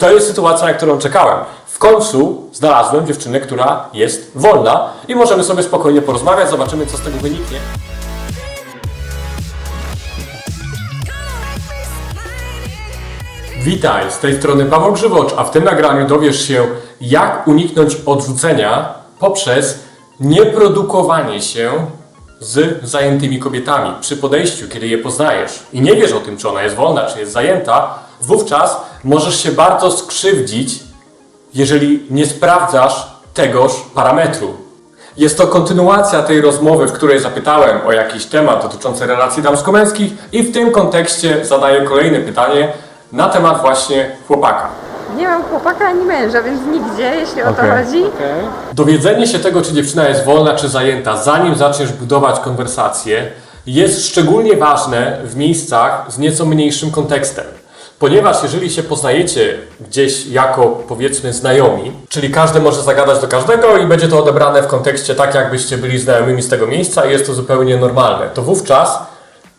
To jest sytuacja, na którą czekałem. W końcu znalazłem dziewczynę, która jest wolna i możemy sobie spokojnie porozmawiać, zobaczymy co z tego wyniknie. Witaj, z tej strony Paweł Grzywocz, a w tym nagraniu dowiesz się, jak uniknąć odrzucenia poprzez nieprodukowanie się z zajętymi kobietami. Przy podejściu, kiedy je poznajesz i nie wiesz o tym, czy ona jest wolna, czy jest zajęta, wówczas możesz się bardzo skrzywdzić, jeżeli nie sprawdzasz tegoż parametru. Jest to kontynuacja tej rozmowy, w której zapytałem o jakiś temat dotyczący relacji damsko-męskich i w tym kontekście zadaję kolejne pytanie na temat właśnie chłopaka. Nie mam chłopaka ani męża, więc nigdzie, jeśli o to Okej. chodzi. Dowiedzenie się tego, czy dziewczyna jest wolna, czy zajęta, zanim zaczniesz budować konwersację, jest szczególnie ważne w miejscach z nieco mniejszym kontekstem. Ponieważ jeżeli się poznajecie gdzieś jako powiedzmy znajomi, czyli każdy może zagadać do każdego i będzie to odebrane w kontekście tak, jakbyście byli znajomymi z tego miejsca i jest to zupełnie normalne, to wówczas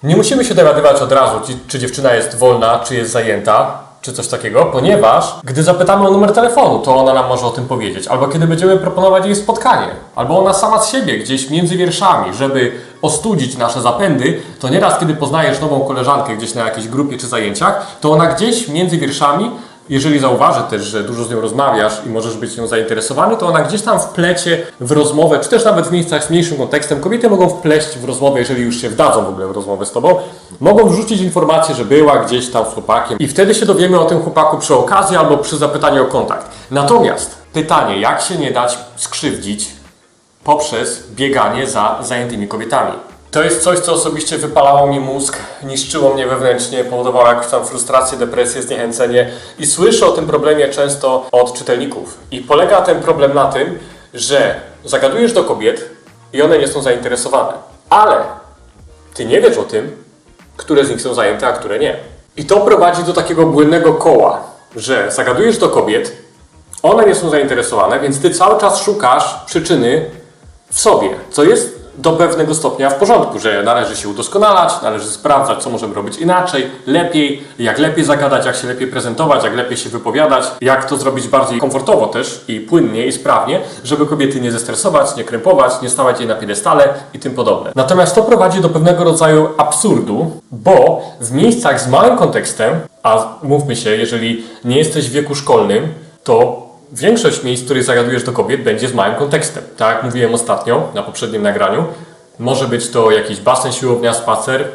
nie musimy się dowiadywać od razu, czy dziewczyna jest wolna, czy jest zajęta, czy coś takiego, ponieważ gdy zapytamy o numer telefonu, to ona nam może o tym powiedzieć. Albo kiedy będziemy proponować jej spotkanie, albo ona sama z siebie, gdzieś między wierszami, żeby ostudzić nasze zapędy, to nieraz, kiedy poznajesz nową koleżankę gdzieś na jakiejś grupie czy zajęciach, to ona gdzieś między wierszami jeżeli zauważy też, że dużo z nią rozmawiasz i możesz być nią zainteresowany, to ona gdzieś tam wplecie w rozmowę, czy też nawet w miejscach z mniejszym kontekstem, kobiety mogą wpleść w rozmowę, jeżeli już się wdadzą w ogóle w rozmowę z tobą, mogą wrzucić informację, że była gdzieś tam z chłopakiem i wtedy się dowiemy o tym chłopaku przy okazji albo przy zapytaniu o kontakt. Natomiast pytanie, jak się nie dać skrzywdzić poprzez bieganie za zajętymi kobietami. To jest coś, co osobiście wypalało mi mózg, niszczyło mnie wewnętrznie, powodowało jakąś tam frustrację, depresję, zniechęcenie i słyszę o tym problemie często od czytelników. I polega ten problem na tym, że zagadujesz do kobiet i one nie są zainteresowane, ale ty nie wiesz o tym, które z nich są zajęte, a które nie. I to prowadzi do takiego błędnego koła, że zagadujesz do kobiet, one nie są zainteresowane, więc ty cały czas szukasz przyczyny w sobie, co jest do pewnego stopnia w porządku, że należy się udoskonalać, należy sprawdzać, co możemy robić inaczej, lepiej, jak lepiej zagadać, jak się lepiej prezentować, jak lepiej się wypowiadać, jak to zrobić bardziej komfortowo też i płynnie i sprawnie, żeby kobiety nie zestresować, nie krępować, nie stawać jej na piedestale i tym podobne. Natomiast to prowadzi do pewnego rodzaju absurdu, bo w miejscach z małym kontekstem, a mówmy się, jeżeli nie jesteś w wieku szkolnym, to Większość miejsc, w których zagadujesz do kobiet, będzie z małym kontekstem. Tak jak mówiłem ostatnio na poprzednim nagraniu, może być to jakiś basen, siłownia, spacer,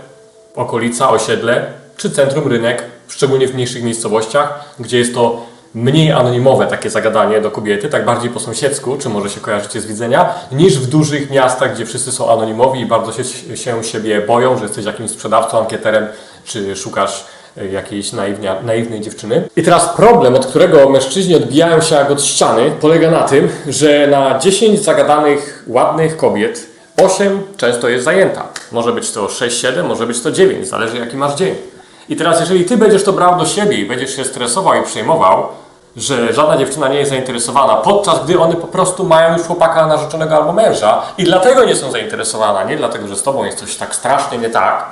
okolica, osiedle czy centrum, rynek, szczególnie w mniejszych miejscowościach, gdzie jest to mniej anonimowe takie zagadanie do kobiety, tak bardziej po sąsiedzku, czy może się kojarzycie z widzenia, niż w dużych miastach, gdzie wszyscy są anonimowi i bardzo się, się siebie boją, że jesteś jakimś sprzedawcą, ankieterem, czy szukasz jakiejś naiwnia, naiwnej dziewczyny. I teraz problem, od którego mężczyźni odbijają się jak od ściany, polega na tym, że na 10 zagadanych, ładnych kobiet 8 często jest zajęta. Może być to 6-7, może być to 9, zależy jaki masz dzień. I teraz jeżeli ty będziesz to brał do siebie i będziesz się stresował i przejmował, że żadna dziewczyna nie jest zainteresowana, podczas gdy one po prostu mają już chłopaka narzeczonego albo męża i dlatego nie są zainteresowane, nie dlatego, że z tobą jest coś tak strasznie nie tak,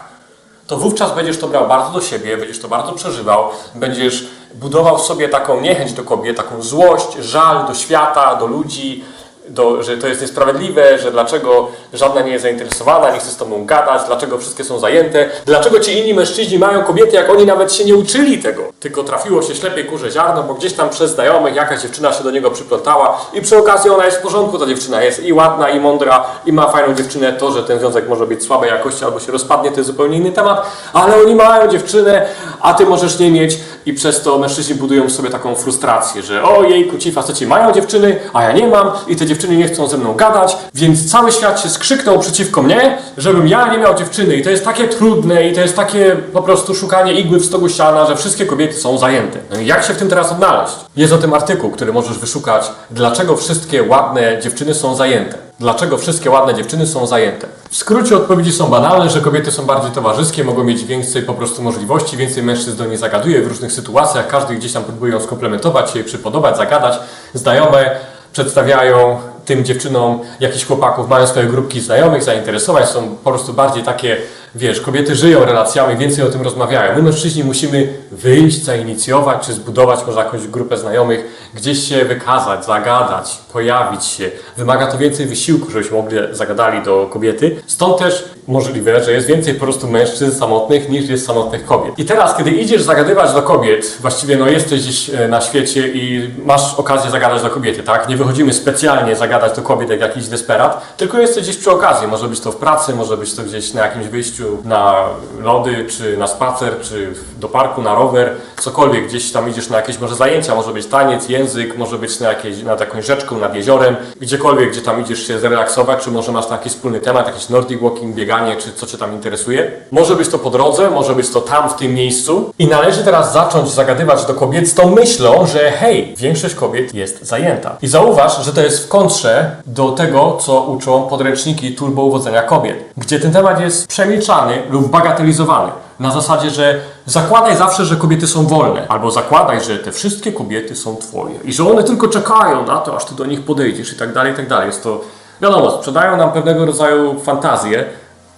to wówczas będziesz to brał bardzo do siebie, będziesz to bardzo przeżywał, będziesz budował w sobie taką niechęć do kobiet, taką złość, żal do świata, do ludzi, do, że to jest niesprawiedliwe, że dlaczego żadna nie jest zainteresowana, nie chce z tobą gadać, dlaczego wszystkie są zajęte, dlaczego ci inni mężczyźni mają kobiety, jak oni nawet się nie uczyli tego, tylko trafiło się ślepej kurze ziarno, bo gdzieś tam przez znajomych jakaś dziewczyna się do niego przyplątała i przy okazji ona jest w porządku, ta dziewczyna jest i ładna, i mądra, i ma fajną dziewczynę, to, że ten związek może być słabej jakości albo się rozpadnie, to jest zupełnie inny temat, ale oni mają dziewczynę, a ty możesz nie mieć i przez to mężczyźni budują sobie taką frustrację, że o jejku, ci faceci mają dziewczyny, a ja nie mam i te dziewczyny nie chcą ze mną gadać, więc cały świat się skrzyknął przeciwko mnie, żebym ja nie miał dziewczyny i to jest takie trudne i to jest takie po prostu szukanie igły w stogu siana, że wszystkie kobiety są zajęte. No i jak się w tym teraz odnaleźć? Jest o tym artykuł, który możesz wyszukać, dlaczego wszystkie ładne dziewczyny są zajęte. Dlaczego wszystkie ładne dziewczyny są zajęte? W skrócie odpowiedzi są banalne, że kobiety są bardziej towarzyskie, mogą mieć więcej po prostu możliwości, więcej mężczyzn do niej zagaduje w różnych sytuacjach, każdy gdzieś tam próbuje ją skomplementować, jej przypodobać, zagadać. Znajome przedstawiają tym dziewczynom jakichś chłopaków, mają swoje grupki znajomych, zainteresowań, są po prostu bardziej takie, wiesz, kobiety żyją relacjami, więcej o tym rozmawiają. My mężczyźni musimy wyjść, zainicjować, czy zbudować może jakąś grupę znajomych, gdzieś się wykazać, zagadać, pojawić się. Wymaga to więcej wysiłku, żebyśmy mogli zagadali do kobiety. Stąd też możliwe, że jest więcej po prostu mężczyzn samotnych niż jest samotnych kobiet. I teraz, kiedy idziesz zagadywać do kobiet, właściwie no jesteś gdzieś e, na świecie i masz okazję zagadać do kobiety, tak? Nie wychodzimy specjalnie zagadać do kobiet jak jakiś desperat, tylko jesteś gdzieś przy okazji. Może być to w pracy, może być to gdzieś na jakimś wyjściu na lody, czy na spacer, czy do parku, na rower, cokolwiek. Gdzieś tam idziesz na jakieś może zajęcia, może być taniec, język, może być na jakieś, nad jakąś rzeczką, nad jeziorem, gdziekolwiek, gdzie tam idziesz się zrelaksować, czy może masz taki wspólny temat, jakiś nordic walking, bieganie, czy co Cię tam interesuje. Może być to po drodze, może być to tam, w tym miejscu. I należy teraz zacząć zagadywać do kobiet z tą myślą, że hej, większość kobiet jest zajęta. I zauważ, że to jest w kontrze do tego, co uczą podręczniki turbo uwodzenia kobiet, gdzie ten temat jest przemilczany lub bagatelizowany. Na zasadzie, że zakładaj zawsze, że kobiety są wolne, albo zakładaj, że te wszystkie kobiety są twoje i że one tylko czekają na to, aż ty do nich podejdziesz i tak dalej, i tak dalej. Jest to, wiadomo, sprzedają nam pewnego rodzaju fantazję,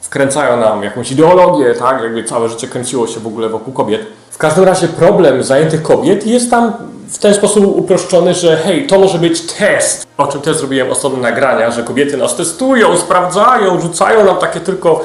wkręcają nam jakąś ideologię, tak, jakby całe życie kręciło się w ogóle wokół kobiet. W każdym razie problem zajętych kobiet jest tam w ten sposób uproszczony, że hej, to może być test. O czym też zrobiłem osobne nagrania, że kobiety nas testują, sprawdzają, rzucają nam takie tylko,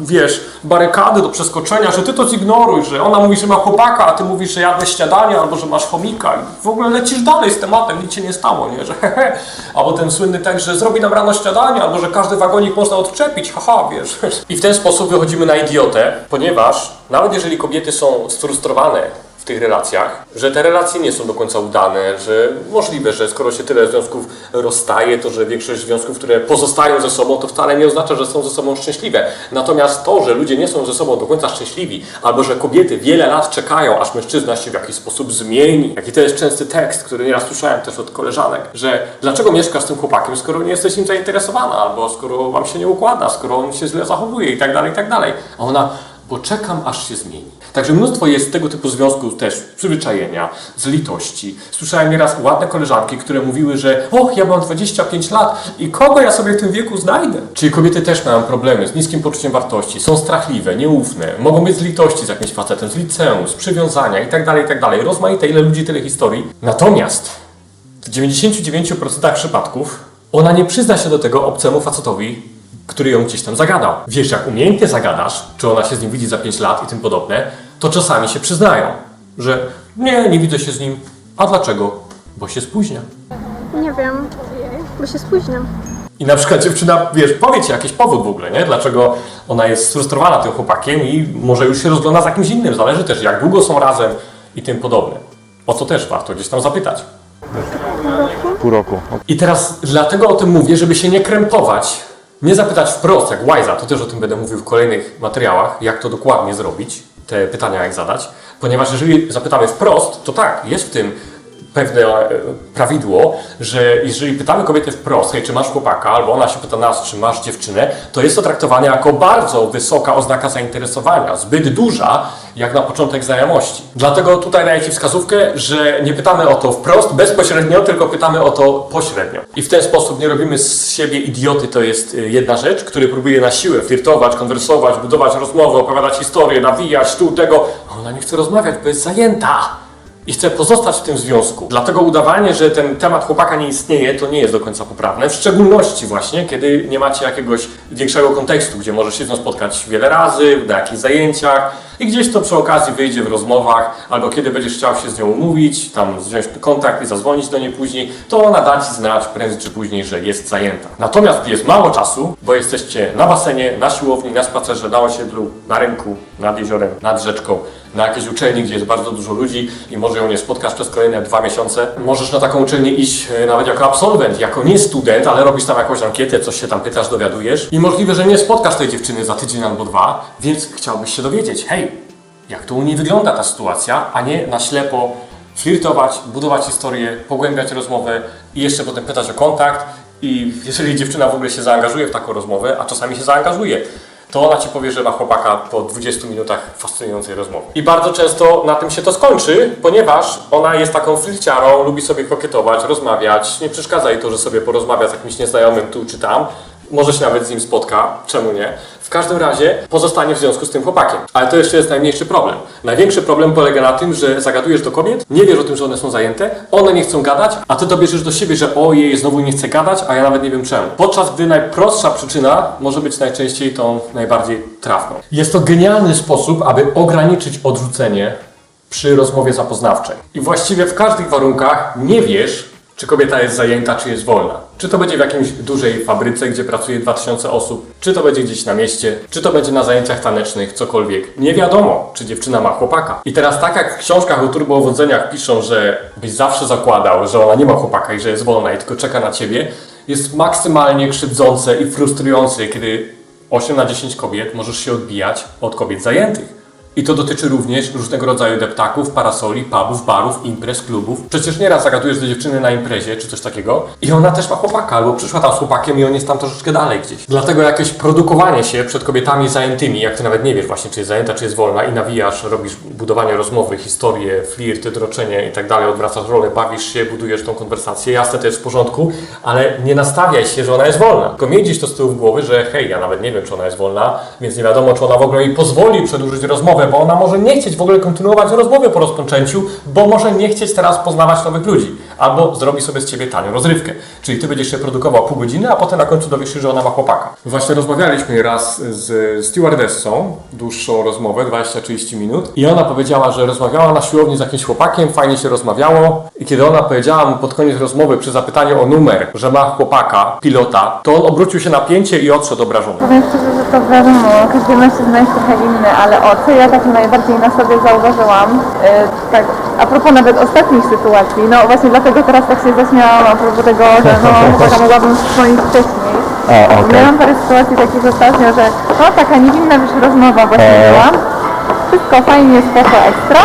wiesz, barykady do przeskoczenia, że ty to zignoruj, że ona mówi, że ma chłopaka, a ty mówisz, że jadłeś śniadanie albo że masz chomika i w ogóle lecisz dalej z tematem, nic się nie stało, nie, że hehe. Albo ten słynny tekst, że zrobi nam rano śniadanie, albo że każdy wagonik można odczepić, haha, wiesz. I w ten sposób wychodzimy na idiotę, ponieważ nawet jeżeli kobiety są sfrustrowane w tych relacjach, że te relacje nie są do końca udane, że możliwe, że skoro się tyle związków rozstaje, to że większość związków, które pozostają ze sobą, to wcale nie oznacza, że są ze sobą szczęśliwe. Natomiast to, że ludzie nie są ze sobą do końca szczęśliwi, albo że kobiety wiele lat czekają, aż mężczyzna się w jakiś sposób zmieni, jaki to jest częsty tekst, który nieraz słyszałem też od koleżanek, że dlaczego mieszkasz z tym chłopakiem, skoro nie jesteś nim zainteresowana, albo skoro wam się nie układa, skoro on się źle zachowuje i tak dalej, i tak dalej. A ona, bo czekam, aż się zmieni. Także mnóstwo jest tego typu związków też przyzwyczajenia, z litości. Słyszałem nieraz ładne koleżanki, które mówiły, że och, ja mam 25 lat i kogo ja sobie w tym wieku znajdę? Czyli kobiety też mają problemy z niskim poczuciem wartości, są strachliwe, nieufne, mogą być z litości z jakimś facetem, z liceum, z przywiązania i tak dalej, i tak. Rozmaite, ile ludzi, tyle historii. Natomiast w 99% przypadków ona nie przyzna się do tego obcemu facetowi, który ją gdzieś tam zagadał. Wiesz, jak umiejętnie zagadasz, czy ona się z nim widzi za 5 lat i tym podobne, to czasami się przyznają, że nie, nie widzę się z nim. A dlaczego? Bo się spóźnia. Nie wiem, bo się spóźniam. I na przykład dziewczyna, wiesz, powie ci jakiś powód w ogóle, nie? Dlaczego ona jest sfrustrowana tym chłopakiem i może już się rozgląda za kimś innym. Zależy też, jak długo są razem i tym podobne. O co też warto gdzieś tam zapytać. Pół roku. I teraz dlatego o tym mówię, żeby się nie krępować, nie zapytać wprost, jak Wajza, to też o tym będę mówił w kolejnych materiałach, jak to dokładnie zrobić, te pytania jak zadać, ponieważ jeżeli zapytamy wprost, to tak, jest w tym pewne e, prawidło, że jeżeli pytamy kobietę wprost, hej, czy masz chłopaka, albo ona się pyta nas, czy masz dziewczynę, to jest to traktowane jako bardzo wysoka oznaka zainteresowania, zbyt duża, jak na początek znajomości. Dlatego tutaj daję Ci wskazówkę, że nie pytamy o to wprost, bezpośrednio, tylko pytamy o to pośrednio. I w ten sposób nie robimy z siebie idioty, to jest y, jedna rzecz, który próbuje na siłę flirtować, konwersować, budować rozmowę, opowiadać historię, nawijać tu, tego, ona nie chce rozmawiać, bo jest zajęta i chce pozostać w tym związku. Dlatego udawanie, że ten temat chłopaka nie istnieje, to nie jest do końca poprawne. W szczególności właśnie, kiedy nie macie jakiegoś większego kontekstu, gdzie możesz się z nią spotkać wiele razy, na jakichś zajęciach i gdzieś to przy okazji wyjdzie w rozmowach, albo kiedy będziesz chciał się z nią umówić, tam wziąć kontakt i zadzwonić do niej później, to ona da Ci znać prędzej czy później, że jest zajęta. Natomiast gdy jest mało czasu, bo jesteście na basenie, na siłowni, na spacerze, na osiedlu, na rynku, nad jeziorem, nad rzeczką, na jakiejś uczelni, gdzie jest bardzo dużo ludzi i może ją nie spotkasz przez kolejne dwa miesiące. Możesz na taką uczelnię iść e, nawet jako absolwent, jako nie student, ale robisz tam jakąś ankietę, coś się tam pytasz, dowiadujesz i możliwe, że nie spotkasz tej dziewczyny za tydzień albo dwa, więc chciałbyś się dowiedzieć, hej, jak to u niej wygląda ta sytuacja, a nie na ślepo flirtować, budować historię, pogłębiać rozmowę i jeszcze potem pytać o kontakt i jeżeli dziewczyna w ogóle się zaangażuje w taką rozmowę, a czasami się zaangażuje, to ona ci powie, że ma chłopaka po 20 minutach fascynującej rozmowy. I bardzo często na tym się to skończy, ponieważ ona jest taką flirciarą, lubi sobie kokietować, rozmawiać. Nie przeszkadza jej to, że sobie porozmawia z jakimś nieznajomym tu czy tam. Może się nawet z nim spotka, czemu nie? W każdym razie pozostanie w związku z tym chłopakiem. Ale to jeszcze jest najmniejszy problem. Największy problem polega na tym, że zagadujesz do kobiet, nie wiesz o tym, że one są zajęte, one nie chcą gadać, a ty to bierzesz do siebie, że ojej, znowu nie chcę gadać, a ja nawet nie wiem czemu. Podczas gdy najprostsza przyczyna może być najczęściej tą najbardziej trafną. Jest to genialny sposób, aby ograniczyć odrzucenie przy rozmowie zapoznawczej. I właściwie w każdych warunkach nie wiesz, czy kobieta jest zajęta, czy jest wolna. Czy to będzie w jakimś dużej fabryce, gdzie pracuje 2000 osób, czy to będzie gdzieś na mieście, czy to będzie na zajęciach tanecznych, cokolwiek. Nie wiadomo, czy dziewczyna ma chłopaka. I teraz tak jak w książkach o turboowodzeniach piszą, że byś zawsze zakładał, że ona nie ma chłopaka i że jest wolna i tylko czeka na ciebie, jest maksymalnie krzywdzące i frustrujące, kiedy 8 na 10 kobiet możesz się odbijać od kobiet zajętych. I to dotyczy również różnego rodzaju deptaków, parasoli, pubów, barów, imprez, klubów. Przecież nieraz zagadujesz do dziewczyny na imprezie czy coś takiego i ona też ma chłopaka, albo przyszła tam z chłopakiem i on jest tam troszeczkę dalej gdzieś. Dlatego jakieś produkowanie się przed kobietami zajętymi, jak ty nawet nie wiesz właśnie, czy jest zajęta, czy jest wolna i nawijasz, robisz budowanie rozmowy, historie, flirty, droczenie i tak dalej, odwracasz rolę, bawisz się, budujesz tą konwersację. Jasne, to jest w porządku, ale nie nastawiaj się, że ona jest wolna. Tylko miej gdzieś to z tyłu w głowy, że hej, ja nawet nie wiem, czy ona jest wolna, więc nie wiadomo, czy ona w ogóle jej pozwoli przedłużyć rozmowę, bo ona może nie chcieć w ogóle kontynuować rozmowy po rozpoczęciu, bo może nie chcieć teraz poznawać nowych ludzi. Albo zrobi sobie z ciebie tanią rozrywkę. Czyli ty będziesz się produkował pół godziny, a potem na końcu dowiesz się, że ona ma chłopaka. Właśnie rozmawialiśmy raz z stewardessą, dłuższą rozmowę, 20-30 minut. I ona powiedziała, że rozmawiała na siłowni z jakimś chłopakiem, fajnie się rozmawiało. I kiedy ona powiedziała mu pod koniec rozmowy przy zapytaniu o numer, że ma chłopaka, pilota, to on obrócił się na pięcie i odszedł obrażony. Powiem szczerze, że to wiadomo, każdy mężczyzna jest trochę inny, ale o co ja tak najbardziej na sobie zauważyłam, e, tak a propos nawet ostatnich sytuacji, no właśnie dlatego teraz tak się zaśmiałam a propos tego, że no chłopaka mogłabym wspomnieć wcześniej. Okej. Miałam parę sytuacji takich ostatnio, że no taka niewinna już rozmowa właśnie E. była, wszystko fajnie, spoko, ekstra,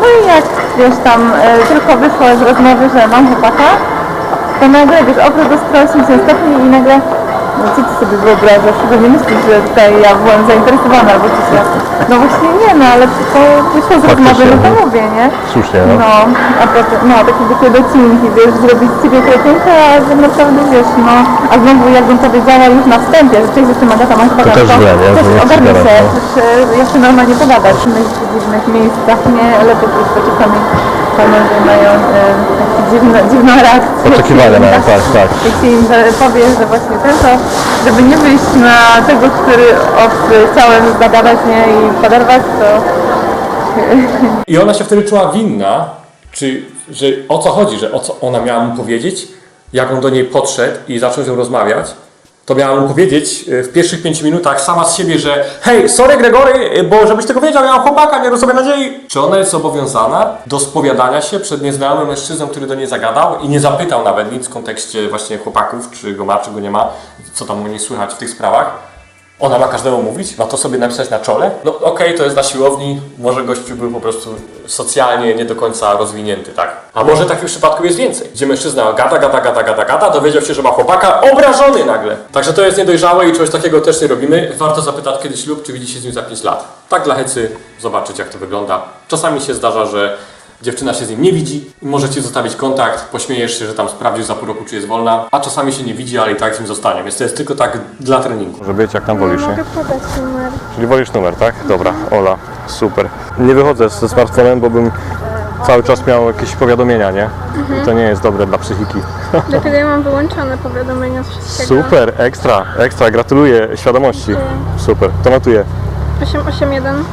no i jak wiesz tam e, tylko wyszło z rozmowy, że mam chłopaka, to nagle wiesz, obrót ostrości się stopni i nagle no co ty sobie wyobrażasz? Chyba nie myślisz, że tutaj ja byłam zainteresowana albo coś ja... No właśnie nie, no ale to wyszło z rozmowy, no to mówię, nie? Słusznie, no. No, a potem, no takie takie docinki, wiesz, zrobić z ciebie kretynkę, a tak naprawdę wiesz, no, a znowu jakbym powiedziała już na wstępie, że cześć, jestem Agata, mam chłopaka, też źle, nie? Że chcesz ogarnę się, no. też e, ja chcę normalnie pogadać w tych dziwnych miejscach, nie? Lepiej już czasami panowie mają e, dziwne, dziwną reakcję. Oczekiwania mają, tak, tak. Jak się im e, powie, że właśnie ten to, żeby nie wyjść na tego, który chciałem zagadać, nie? I poderwać, to I ona się wtedy czuła winna, czy że o co chodzi, że o co ona miała mu powiedzieć, jak on do niej podszedł i zaczął z nią rozmawiać, to miała mu powiedzieć e, w pierwszych pięciu minutach sama z siebie, że hej, sorry Gregory, e, bo żebyś tego wiedział, ja mam chłopaka, nie sobie nadziei. Czy ona jest zobowiązana do spowiadania się przed nieznajomym mężczyzną, który do niej zagadał i nie zapytał nawet nic w kontekście właśnie chłopaków, czy go ma, czy go nie ma, co tam u niej słychać w tych sprawach? Ona ma każdemu mówić? Ma to sobie napisać na czole? No okej, to jest na siłowni, może gościu był po prostu socjalnie nie do końca rozwinięty, tak? A może takich przypadków jest więcej, gdzie mężczyzna gada, gada, gada, gada, gada, dowiedział się, że ma chłopaka, obrażony nagle. Także to jest niedojrzałe i czegoś takiego też nie robimy. Warto zapytać kiedyś lub czy widzi się z nim za 5 lat. Tak dla hecy, zobaczyć jak to wygląda. Czasami się zdarza, że Dziewczyna się z nim nie widzi i może ci zostawić kontakt, pośmiejesz się, że tam sprawdzisz za pół roku, czy jest wolna, a czasami się nie widzi, ale i tak z nim zostanie, więc to jest tylko tak dla treningu. Może być jak tam wolisz, nie? mogę podać numer. Czyli wolisz numer, tak? Dobra, Ola, super. Nie wychodzę ze smartfonem, bo bym cały czas miał jakieś powiadomienia, nie? I to nie jest dobre dla psychiki. Dlatego ja mam wyłączone powiadomienia z wszystkiego. Super, ekstra, ekstra, gratuluję świadomości. Super, to notuję. 881.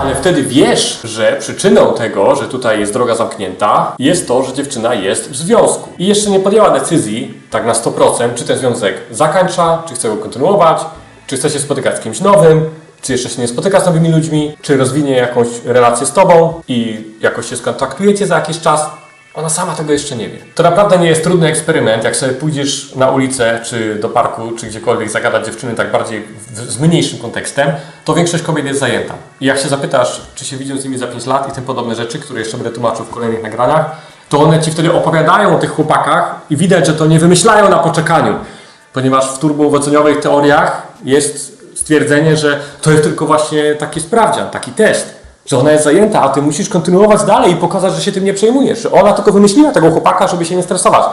Ale wtedy wiesz, że przyczyną tego, że tutaj jest droga zamknięta, jest to, że dziewczyna jest w związku. I jeszcze nie podjęła decyzji, tak na 100%, czy ten związek zakończa, czy chce go kontynuować, czy chce się spotykać z kimś nowym, czy jeszcze się nie spotyka z nowymi ludźmi, czy rozwinie jakąś relację z tobą i jakoś się skontaktujecie za jakiś czas. Ona sama tego jeszcze nie wie. To naprawdę nie jest trudny eksperyment, jak sobie pójdziesz na ulicę, czy do parku, czy gdziekolwiek zagadać dziewczyny tak bardziej w, z mniejszym kontekstem, to większość kobiet jest zajęta. I jak się zapytasz, czy się widzą z nimi za 5 lat i tym podobne rzeczy, które jeszcze będę tłumaczył w kolejnych nagraniach, to one ci wtedy opowiadają o tych chłopakach i widać, że to nie wymyślają na poczekaniu, ponieważ w turbouwoceniowych teoriach jest stwierdzenie, że to jest tylko właśnie taki sprawdzian, taki test, że ona jest zajęta, a ty musisz kontynuować dalej i pokazać, że się tym nie przejmujesz, ona tylko wymyśliła tego chłopaka, żeby się nie stresować.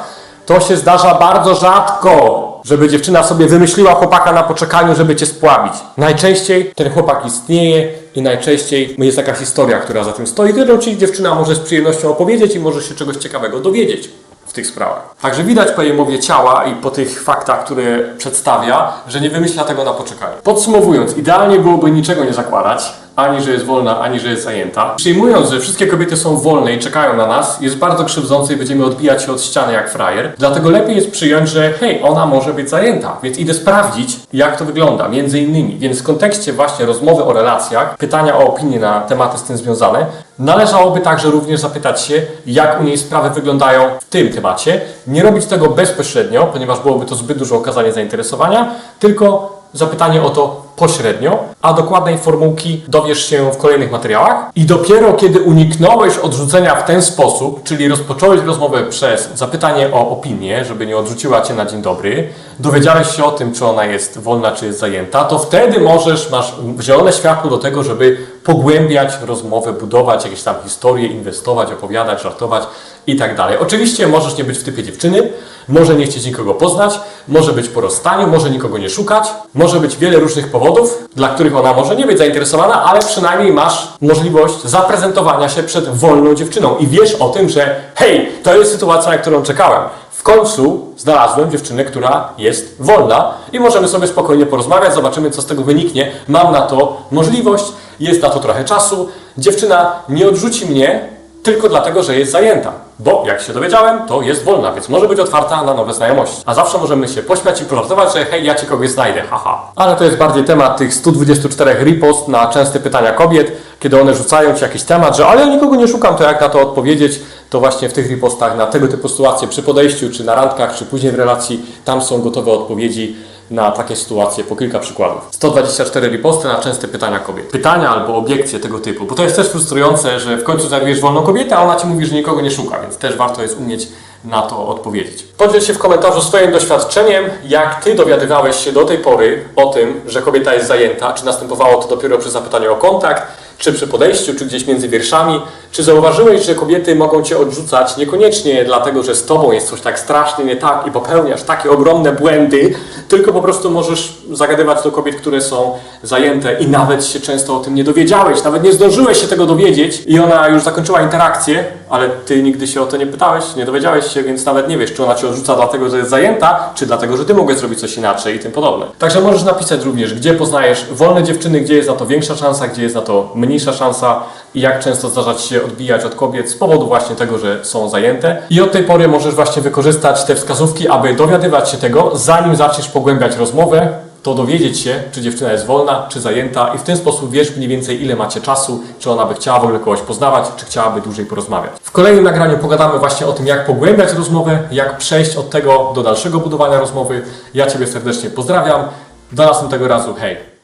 To się zdarza bardzo rzadko, żeby dziewczyna sobie wymyśliła chłopaka na poczekaniu, żeby cię spławić. Najczęściej ten chłopak istnieje i najczęściej jest jakaś historia, która za tym stoi, którą ci dziewczyna może z przyjemnością opowiedzieć i może się czegoś ciekawego dowiedzieć w tych sprawach. Także widać po jej mowie ciała i po tych faktach, które przedstawia, że nie wymyśla tego na poczekaniu. Podsumowując, idealnie byłoby niczego nie zakładać, ani że jest wolna, ani że jest zajęta. Przyjmując, że wszystkie kobiety są wolne i czekają na nas, jest bardzo krzywdzące i będziemy odbijać się od ściany jak frajer. Dlatego lepiej jest przyjąć, że hej, ona może być zajęta, więc idę sprawdzić, jak to wygląda, między innymi. Więc w kontekście właśnie rozmowy o relacjach, pytania o opinię na tematy z tym związane, należałoby także również zapytać się, jak u niej sprawy wyglądają w tym temacie. Nie robić tego bezpośrednio, ponieważ byłoby to zbyt duże okazanie zainteresowania, tylko zapytanie o to pośrednio, a dokładnej formułki dowiesz się w kolejnych materiałach. I dopiero kiedy uniknąłeś odrzucenia w ten sposób, czyli rozpocząłeś rozmowę przez zapytanie o opinię, żeby nie odrzuciła cię na dzień dobry, dowiedziałeś się o tym, czy ona jest wolna, czy jest zajęta, to wtedy możesz, masz zielone światło do tego, żeby pogłębiać rozmowę, budować jakieś tam historie, inwestować, opowiadać, żartować i tak dalej. Oczywiście możesz nie być w typie dziewczyny, może nie chcieć nikogo poznać, może być po rozstaniu, może nikogo nie szukać, może być wiele różnych powodów, dla których ona może nie być zainteresowana, ale przynajmniej masz możliwość zaprezentowania się przed wolną dziewczyną i wiesz o tym, że hej, to jest sytuacja, na którą czekałem. W końcu znalazłem dziewczynę, która jest wolna i możemy sobie spokojnie porozmawiać, zobaczymy, co z tego wyniknie. Mam na to możliwość, jest na to trochę czasu. Dziewczyna nie odrzuci mnie tylko dlatego, że jest zajęta. Bo jak się dowiedziałem, to jest wolna, więc może być otwarta na nowe znajomości. A zawsze możemy się pośmiać i pożartować, że hej, ja ci kogoś znajdę, haha. Ale to jest bardziej temat tych 124 ripost na częste pytania kobiet, kiedy one rzucają ci jakiś temat, że ale ja nikogo nie szukam, to jak na to odpowiedzieć, to właśnie w tych ripostach na tego typu sytuacje przy podejściu, czy na randkach, czy później w relacji, tam są gotowe odpowiedzi na takie sytuacje po kilka przykładów. 124 riposty na częste pytania kobiet. Pytania albo obiekcje tego typu, bo to jest też frustrujące, że w końcu znajdujesz wolną kobietę, a ona ci mówi, że nikogo nie szuka, więc też warto jest umieć na to odpowiedzieć. Podziel się w komentarzu swoim doświadczeniem, jak ty dowiadywałeś się do tej pory o tym, że kobieta jest zajęta, czy następowało to dopiero przy zapytaniu o kontakt, czy przy podejściu, czy gdzieś między wierszami, czy zauważyłeś, że kobiety mogą cię odrzucać niekoniecznie dlatego, że z tobą jest coś tak strasznie nie tak i popełniasz takie ogromne błędy, tylko po prostu możesz zagadywać do kobiet, które są zajęte i nawet się często o tym nie dowiedziałeś, nawet nie zdążyłeś się tego dowiedzieć i ona już zakończyła interakcję, ale ty nigdy się o to nie pytałeś, nie dowiedziałeś się, więc nawet nie wiesz, czy ona cię odrzuca dlatego, że jest zajęta, czy dlatego, że ty mogłeś zrobić coś inaczej i tym podobne. Także możesz napisać również, gdzie poznajesz wolne dziewczyny, gdzie jest na to większa szansa, gdzie jest na to mniejsza szansa i jak często zdarza Ci się odbijać od kobiet z powodu właśnie tego, że są zajęte. I od tej pory możesz właśnie wykorzystać te wskazówki, aby dowiadywać się tego, zanim zaczniesz pogłębiać rozmowę, to dowiedzieć się, czy dziewczyna jest wolna, czy zajęta i w ten sposób wiesz mniej więcej ile macie czasu, czy ona by chciała w ogóle kogoś poznawać, czy chciałaby dłużej porozmawiać. W kolejnym nagraniu pogadamy właśnie o tym, jak pogłębiać rozmowę, jak przejść od tego do dalszego budowania rozmowy. Ja Ciebie serdecznie pozdrawiam. Do następnego razu, hej!